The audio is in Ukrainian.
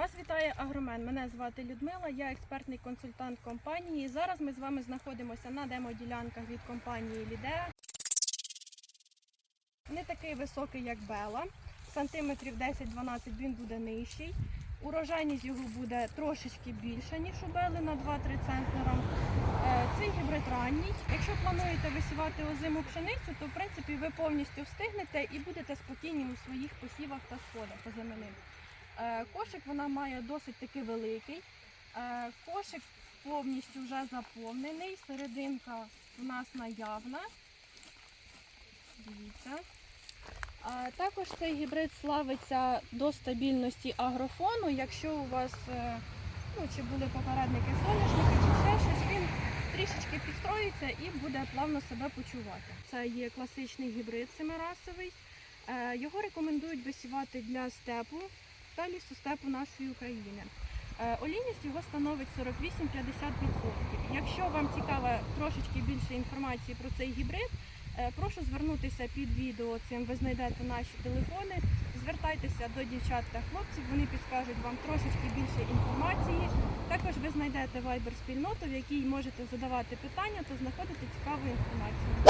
Вас вітає Агромен. Мене звати Людмила, я експертний консультант компанії. Зараз ми з вами знаходимося на демоділянках від компанії Лідеа. Не такий високий, як Бела. Сантиметрів 10-12 він буде нижчий. Урожайність його буде трошечки більша, ніж у Бели на 2-3 центнера. Е, Цей гібрид ранній. Якщо плануєте висівати озиму пшеницю, то в принципі ви повністю встигнете і будете спокійні у своїх посівах та сходах озиминим. Е, Кошик вона має досить таки великий. Е, Кошик повністю вже заповнений. Серединка у нас наявна. Дивіться. Також цей гібрид славиться до стабільності агрофону. Якщо у вас е, ну, чи були попередники соняшника, чи ще щось, він трішечки підстроїться і буде плавно себе почувати. Це є класичний гібрид семирасовий. Його рекомендують висівати для степу та лісостепу нашої України. Е, Олійність його становить 48-50%. Якщо вам цікава трошечки більше інформації про цей гібрид, е, прошу звернутися під відео. Цим ви знайдете наші телефони. Звертайтеся до дівчат та хлопців, вони підскажуть вам трошечки більше інформації. Також ви знайдете Viber спільноту, в якій можете задавати питання та знаходити цікаву інформацію.